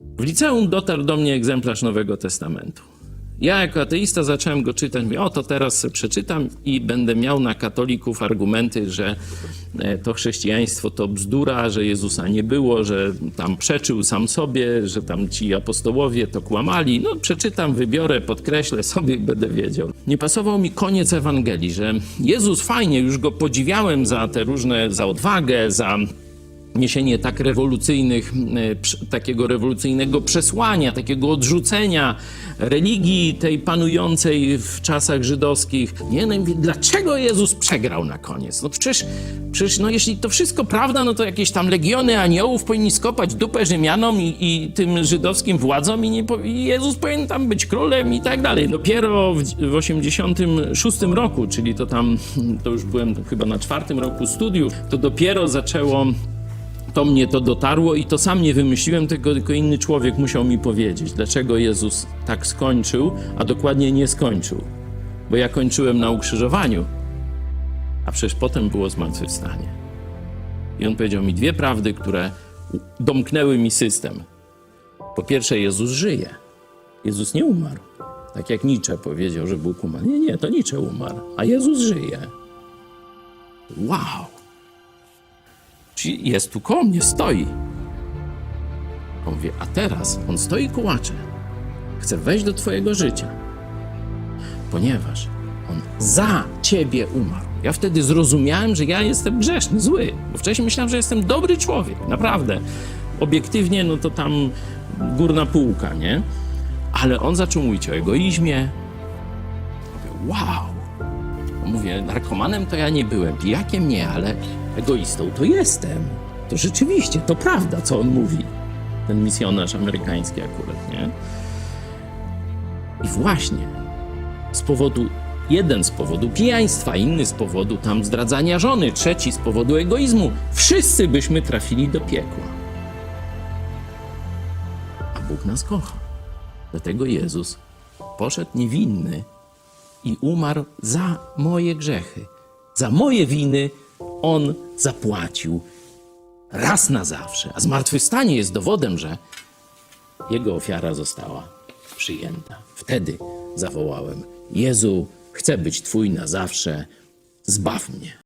W liceum dotarł do mnie egzemplarz Nowego Testamentu. Ja jako ateista zacząłem go czytać, mówię, o to teraz przeczytam i będę miał na katolików argumenty, że e, to chrześcijaństwo to bzdura, że Jezusa nie było, że tam przeczył sam sobie, że tam ci apostołowie to kłamali. No przeczytam, wybiorę, podkreślę sobie będę wiedział. Nie pasował mi koniec Ewangelii, że Jezus fajnie, już go podziwiałem za te różne, za odwagę, za niesienie tak rewolucyjnych, e, takiego rewolucyjnego przesłania, takiego odrzucenia religii tej panującej w czasach żydowskich. Nie, no dlaczego Jezus przegrał na koniec? No przecież, przecież no jeśli to wszystko prawda, no to jakieś tam legiony aniołów powinni skopać dupę Rzymianom i, i tym żydowskim władzom i, nie, i Jezus powinien tam być królem i tak dalej. Dopiero w, w 86 roku, czyli to tam, to już byłem chyba na czwartym roku studiów, to dopiero zaczęło to mnie to dotarło i to sam nie wymyśliłem, tylko, tylko inny człowiek musiał mi powiedzieć, dlaczego Jezus tak skończył, a dokładnie nie skończył. Bo ja kończyłem na ukrzyżowaniu, a przecież potem było zmartwychwstanie. I on powiedział mi dwie prawdy, które domknęły mi system. Po pierwsze, Jezus żyje. Jezus nie umarł. Tak jak Nietzsche powiedział, że Bóg umarł. Nie, nie, to Nietzsche umarł, a Jezus żyje. Wow! Czyli jest tu koło mnie, stoi. On mówi, a teraz on stoi kołacze. Chce wejść do twojego życia. Ponieważ on za ciebie umarł. Ja wtedy zrozumiałem, że ja jestem grzeszny, zły. Bo wcześniej myślałem, że jestem dobry człowiek. Naprawdę. Obiektywnie, no to tam górna półka, nie? Ale on zaczął mówić o egoizmie. Mówię, wow. Mówię, narkomanem to ja nie byłem, pijakiem nie, ale egoistą to jestem. To rzeczywiście, to prawda, co on mówi. Ten misjonarz amerykański akurat, nie? I właśnie z powodu, jeden z powodu pijaństwa, inny z powodu tam zdradzania żony, trzeci z powodu egoizmu, wszyscy byśmy trafili do piekła. A Bóg nas kocha. Dlatego Jezus poszedł niewinny i umarł za moje grzechy. Za moje winy on zapłacił raz na zawsze. A zmartwychwstanie jest dowodem, że jego ofiara została przyjęta. Wtedy zawołałem: Jezu, chcę być Twój na zawsze, zbaw mnie.